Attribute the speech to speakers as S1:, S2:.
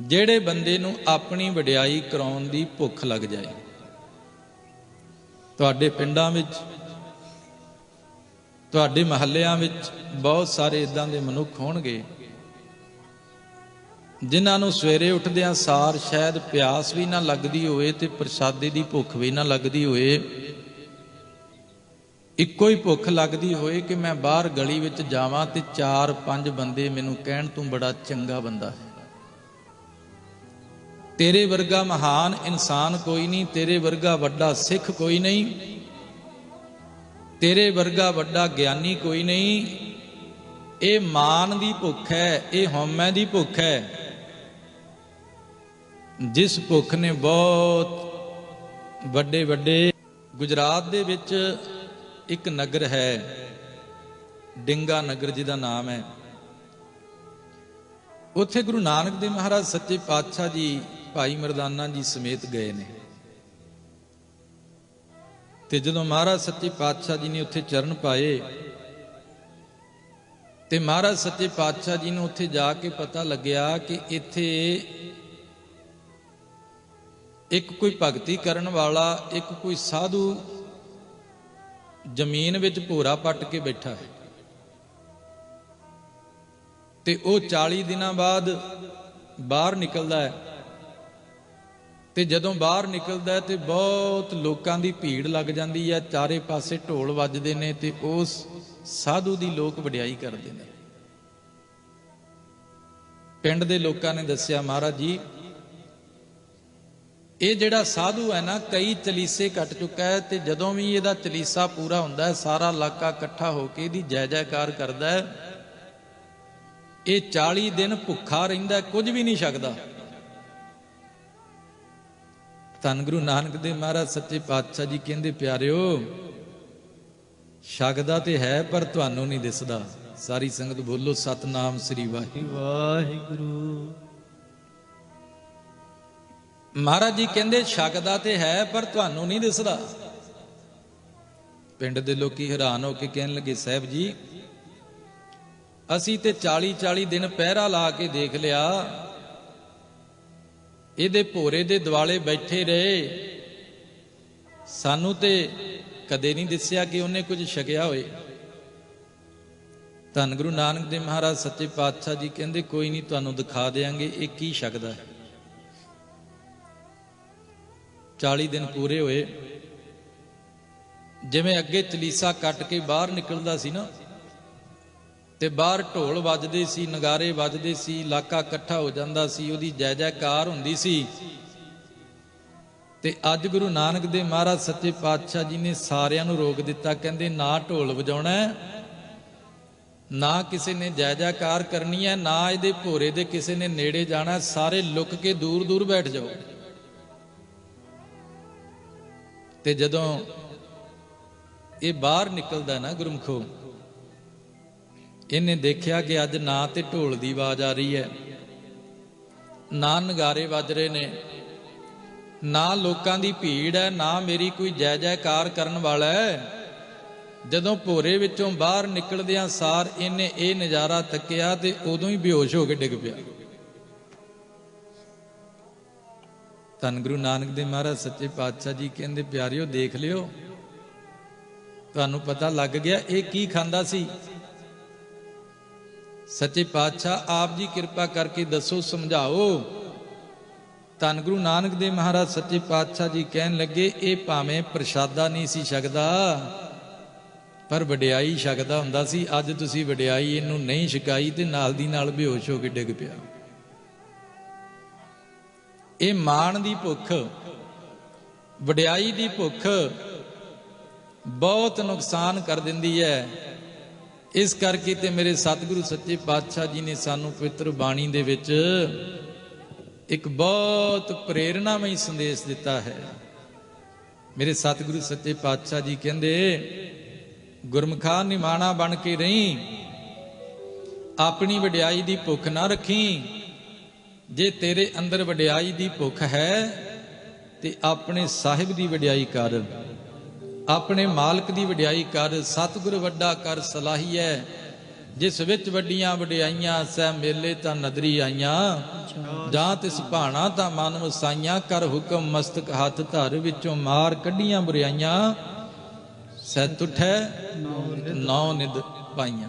S1: ਜਿਹੜੇ ਬੰਦੇ ਨੂੰ ਆਪਣੀ ਵਡਿਆਈ ਕਰਾਉਣ ਦੀ ਭੁੱਖ ਲੱਗ ਜਾਏ। ਤੁਹਾਡੇ ਪਿੰਡਾਂ ਵਿੱਚ, ਤੁਹਾਡੇ ਮਹੱਲਿਆਂ ਵਿੱਚ ਬਹੁਤ ਸਾਰੇ ਇਦਾਂ ਦੇ ਮਨੁੱਖ ਹੋਣਗੇ, ਜਿਨ੍ਹਾਂ ਨੂੰ ਸਵੇਰੇ ਉੱਠਦਿਆਂ ਸਾਰ ਸ਼ਾਇਦ ਪਿਆਸ ਵੀ ਨਾ ਲੱਗਦੀ ਹੋਵੇ ਤੇ ਪ੍ਰਸਾਦੇ ਦੀ ਭੁੱਖ ਵੀ ਨਾ ਲੱਗਦੀ ਹੋਵੇ। ਇੱਕੋ ਹੀ ਭੁੱਖ ਲੱਗਦੀ ਹੋਏ ਕਿ ਮੈਂ ਬਾਹਰ ਗਲੀ ਵਿੱਚ ਜਾਵਾਂ ਤੇ ਚਾਰ ਪੰਜ ਬੰਦੇ ਮੈਨੂੰ ਕਹਿਣ, ਤੂੰ ਬੜਾ ਚੰਗਾ ਬੰਦਾ ਹੈ। ਤੇਰੇ ਵਰਗਾ ਮਹਾਨ ਇਨਸਾਨ ਕੋਈ ਨਹੀਂ, ਤੇਰੇ ਵਰਗਾ ਵੱਡਾ ਸਿੱਖ ਕੋਈ ਨਹੀਂ, ਤੇਰੇ ਵਰਗਾ ਵੱਡਾ ਗਿਆਨੀ ਕੋਈ ਨਹੀਂ। ਇਹ ਮਾਨ ਦੀ ਭੁੱਖ ਹੈ, ਇਹ ਹਉਮੈ ਦੀ ਭੁੱਖ ਹੈ। ਜਿਸ ਭੁੱਖ ਨੇ ਬਹੁਤ ਵੱਡੇ ਵੱਡੇ ਗੁਜਰਾਤ ਦੇ ਵਿੱਚ ਇੱਕ ਨਗਰ ਹੈ, ਡਿੰਗਾ ਨਗਰ ਜਿਹਦਾ ਨਾਮ ਹੈ। ਉੱਥੇ ਗੁਰੂ ਨਾਨਕ ਦੇਵ ਮਹਾਰਾਜ ਸੱਚੇ ਪਾਤਸ਼ਾਹ ਜੀ ਭਾਈ ਮਰਦਾਨਾ ਜੀ ਸਮੇਤ ਗਏ ਨੇ। ਤੇ ਜਦੋਂ ਮਹਾਰਾਜ ਸੱਚੇ ਪਾਤਸ਼ਾਹ ਜੀ ਨੇ ਉੱਥੇ ਚਰਨ ਪਾਏ, ਤੇ ਮਹਾਰਾਜ ਸੱਚੇ ਪਾਤਸ਼ਾਹ ਜੀ ਨੂੰ ਉੱਥੇ ਜਾ ਕੇ ਪਤਾ ਲੱਗਿਆ ਕਿ ਇੱਥੇ ਇੱਕ ਕੋਈ ਭਗਤੀ ਕਰਨ ਵਾਲਾ, ਇੱਕ ਕੋਈ ਸਾਧੂ ਜ਼ਮੀਨ ਵਿੱਚ ਭੋਰਾ ਪੱਟ ਕੇ ਬੈਠਾ ਹੈ। ਤੇ ਉਹ 40 ਦਿਨਾਂ ਬਾਅਦ ਬਾਹਰ ਨਿਕਲਦਾ ਹੈ। ਤੇ ਜਦੋਂ ਬਾਹਰ ਨਿਕਲਦਾ ਤੇ ਬਹੁਤ ਲੋਕਾਂ ਦੀ ਭੀੜ ਲੱਗ ਜਾਂਦੀ ਹੈ, ਚਾਰੇ ਪਾਸੇ ਢੋਲ ਵੱਜਦੇ ਨੇ ਤੇ ਉਸ ਸਾਧੂ ਦੀ ਲੋਕ ਵਡਿਆਈ ਕਰਦੇ ਨੇ। ਪਿੰਡ ਦੇ ਲੋਕਾਂ ਨੇ ਦੱਸਿਆ, ਮਹਾਰਾਜ ਜੀ, ਇਹ ਜਿਹੜਾ ਸਾਧੂ ਹੈ ਨਾ, ਕਈ ਚਲੀਸੇ ਕੱਟ ਚੁੱਕਾ ਹੈ ਤੇ ਜਦੋਂ ਵੀ ਇਹਦਾ ਚਲੀਸਾ ਪੂਰਾ ਹੁੰਦਾ ਹੈ, ਸਾਰਾ ਇਲਾਕਾ ਇਕੱਠਾ ਹੋ ਕੇ ਇਹਦੀ ਜੈ ਜੈਕਾਰ ਕਰਦਾ ਹੈ। ਇਹ 40 ਦਿਨ ਭੁੱਖਾ ਰਹਿੰਦਾ ਕੁਝ ਵੀ ਨਹੀਂ ਛਕਦਾ। ਧੰਨ ਗੁਰੂ ਨਾਨਕ ਦੇਵ ਮਹਾਰਾਜ ਸੱਚੇ ਪਾਤਸ਼ਾਹ ਜੀ ਕਹਿੰਦੇ ਪਿਆਰਿਓ ਛਕਦਾ ਤੇ ਹੈ ਪਰ ਤੁਹਾਨੂੰ ਨਹੀਂ ਦਿਸਦਾ। ਸਾਰੀ ਸੰਗਤ ਬੋਲੋ ਸਤਨਾਮ ਸ੍ਰੀ ਵਾਹਿਗੁਰੂ।
S2: ਵਾਹਿਗੁਰੂ।
S1: ਮਹਾਰਾਜ ਜੀ ਕਹਿੰਦੇ ਛਕਦਾ ਤੇ ਹੈ ਪਰ ਤੁਹਾਨੂੰ ਨਹੀਂ ਦਿਸਦਾ। ਪਿੰਡ ਦੇ ਲੋਕੀ ਹੈਰਾਨ ਹੋ ਕੇ ਕਹਿਣ ਲੱਗੇ ਸਾਹਿਬ ਜੀ ਅਸੀਂ ਤੇ 40 40 ਦਿਨ ਪਹਿਰਾ ਲਾ ਕੇ ਦੇਖ ਲਿਆ। ਇਹਦੇ ਭੋਰੇ ਦੇ ਦਿਵਾਲੇ ਬੈਠੇ ਰਹੇ। ਸਾਨੂੰ ਤੇ ਕਦੇ ਨਹੀਂ ਦਿਸਿਆ ਕਿ ਉਹਨੇ ਕੁਝ ਛਕਿਆ ਹੋਏ ਧੰਨ ਗੁਰੂ ਨਾਨਕ ਦੇਵ ਮਹਾਰਾਜ, ਸੱਚੇ ਪਾਤਸ਼ਾਹ ਜੀ ਕਹਿੰਦੇ, ਕੋਈ ਨਹੀਂ, ਤੁਹਾਨੂੰ ਦਿਖਾ ਦੇਾਂਗੇ ਇਹ ਕੀ ਛਕਦਾ ਹੈ। 40 ਦਿਨ ਪੂਰੇ ਹੋਏ। ਜਿਵੇਂ ਅੱਗੇ ਚਲੀਸਾ ਕੱਟ ਕੇ ਬਾਹਰ ਨਿਕਲਦਾ ਸੀ ਨਾ ਤੇ ਬਾਹਰ ਢੋਲ ਵੱਜਦੇ ਸੀ, ਨਗਾਰੇ ਵੱਜਦੇ ਸੀ ਇਲਾਕਾ ਇਕੱਠਾ ਹੋ ਜਾਂਦਾ ਸੀ, ਉਹਦੀ ਜੈ ਜੈਕਾਰ ਹੁੰਦੀ ਸੀ। ਤੇ ਅੱਜ ਗੁਰੂ ਨਾਨਕ ਦੇ ਮਹਾਰਾਜ ਸੱਚੇ ਪਾਤਸ਼ਾਹ ਜੀ ਨੇ ਸਾਰਿਆਂ ਨੂੰ ਰੋਕ ਦਿੱਤਾ, ਕਹਿੰਦੇ ਨਾ ਢੋਲ ਵਜਾਉਣਾ ਨਾ ਕਿਸੇ ਨੇ ਜੈ ਜੈਕਾਰ ਕਰਨੀ ਹੈ, ਨਾ ਇਹਦੇ ਭੋਰੇ ਦੇ ਕਿਸੇ ਨੇ ਨੇੜੇ ਜਾਣਾ ਸਾਰੇ ਲੁੱਕ ਕੇ ਦੂਰ ਦੂਰ ਬੈਠ ਜਾਓ। ਤੇ ਜਦੋਂ ਇਹ ਬਾਹਰ ਨਿਕਲਦਾ ਨਾ ਗੁਰਮਖੋ ਇਹਨੇ ਦੇਖਿਆ ਕਿ ਅੱਜ ਨਾ ਤੇ ਢੋਲ ਦੀ ਆਵਾਜ਼ ਆ ਰਹੀ ਹੈ, ਨਾ ਨਗਾਰੇ ਵੱਜ ਰਹੇ ਨੇ, ਨਾ ਲੋਕਾਂ ਦੀ ਭੀੜ ਹੈ, ਨਾ ਮੇਰੀ ਕੋਈ ਜੈ ਜੈਕਾਰ ਕਰਨ ਵਾਲਾ ਹੈ। ਜਦੋਂ ਭੋਰੇ ਵਿੱਚੋਂ ਬਾਹਰ ਨਿਕਲਦਿਆਂ ਸਾਰ ਇਹਨੇ ਇਹ ਨਜ਼ਾਰਾ ਤੱਕਿਆ ਤੇ ਉਦੋਂ ਹੀ ਬੇਹੋਸ਼ ਹੋ ਕੇ ਡਿੱਗ ਪਿਆ। ਧੰਨ ਗੁਰੂ ਨਾਨਕ ਦੇਵ ਮਹਾਰਾਜ, ਸੱਚੇ ਪਾਤਸ਼ਾਹ ਜੀ ਕਹਿੰਦੇ, ਪਿਆਰਿਓ, ਦੇਖ ਲਿਓ। ਤੁਹਾਨੂੰ ਪਤਾ ਲੱਗ ਗਿਆ ਇਹ ਕੀ ਖਾਂਦਾ ਸੀ? ਸੱਚੇ ਪਾਤਸ਼ਾਹ ਆਪ ਜੀ ਕਿਰਪਾ ਕਰਕੇ ਦੱਸੋ, ਸਮਝਾਓ। ਧੰਨ ਗੁਰੂ ਨਾਨਕ ਦੇਵ ਮਹਾਰਾਜ ਸੱਚੇ ਪਾਤਸ਼ਾਹ ਜੀ ਕਹਿਣ ਲੱਗੇ, ਇਹ ਭਾਵੇਂ ਪ੍ਰਸ਼ਾਦਾ ਨਹੀਂ ਸੀ ਛਕਦਾ, ਪਰ ਵਡਿਆਈ ਛਕਦਾ ਹੁੰਦਾ ਸੀ। ਅੱਜ ਤੁਸੀਂ ਵਡਿਆਈ ਇਹਨੂੰ ਨਹੀਂ ਛਕਾਈ ਤੇ ਨਾਲ ਦੀ ਨਾਲ ਬੇਹੋਸ਼ ਹੋ ਕੇ ਡਿੱਗ ਪਿਆ। ਇਹ ਮਾਣ ਦੀ ਭੁੱਖ, ਵਡਿਆਈ ਦੀ ਭੁੱਖ ਬਹੁਤ ਨੁਕਸਾਨ ਕਰ ਦਿੰਦੀ ਹੈ। ਇਸ ਕਰਕੇ ਤੇ ਮੇਰੇ ਸਤਿਗੁਰੂ ਸੱਚੇ ਪਾਤਸ਼ਾਹ ਜੀ ਨੇ ਸਾਨੂੰ ਪਵਿੱਤਰ ਬਾਣੀ ਦੇ ਵਿੱਚ ਇੱਕ ਬਹੁਤ ਪ੍ਰੇਰਣਾਮਈ ਸੰਦੇਸ਼ ਦਿੱਤਾ ਹੈ। ਮੇਰੇ ਸਤਿਗੁਰੂ ਸੱਚੇ ਪਾਤਸ਼ਾਹ ਜੀ ਕਹਿੰਦੇ, ਗੁਰਮਖਾ ਨਿਮਾਣਾ ਬਣ ਕੇ ਰਹੀਂ, ਆਪਣੀ ਵਡਿਆਈ ਦੀ ਭੁੱਖ ਨਾ ਰੱਖੀ। ਜੇ ਤੇਰੇ ਅੰਦਰ ਵਡਿਆਈ ਦੀ ਭੁੱਖ ਹੈ, ਤੇ ਆਪਣੇ ਸਾਹਿਬ ਦੀ ਵਡਿਆਈ ਕਰ। ਆਪਣੇ ਮਾਲਕ ਦੀ ਵਡਿਆਈ ਕਰ, ਸਤਿਗੁਰ ਵੱਡਾ ਕਰ ਸਲਾਹੀਐ। ਜਿਸ ਵਿੱਚ ਵੱਡੀਆਂ ਵਡਿਆਈਆਂ, ਸਹਿ ਮੇਲੇ ਤਾਂ ਨਦਰੀ ਆਈਆਂ। ਜਾਂ ਤਿਸ ਭਾਣਾ ਤਾਂ ਮਨ ਵਸਾਈਆਂ, ਕਰ ਹੁਕਮ ਮਸਤਕ ਹੱਥ ਧਰ ਵਿੱਚੋਂ ਮਾਰ ਕੱਢੀਆਂ ਬੁਰਾਈਆਂ। ਸਹਿ ਤੁਠੈ, ਨੌ ਨਿਦ ਪਾਈਆਂ।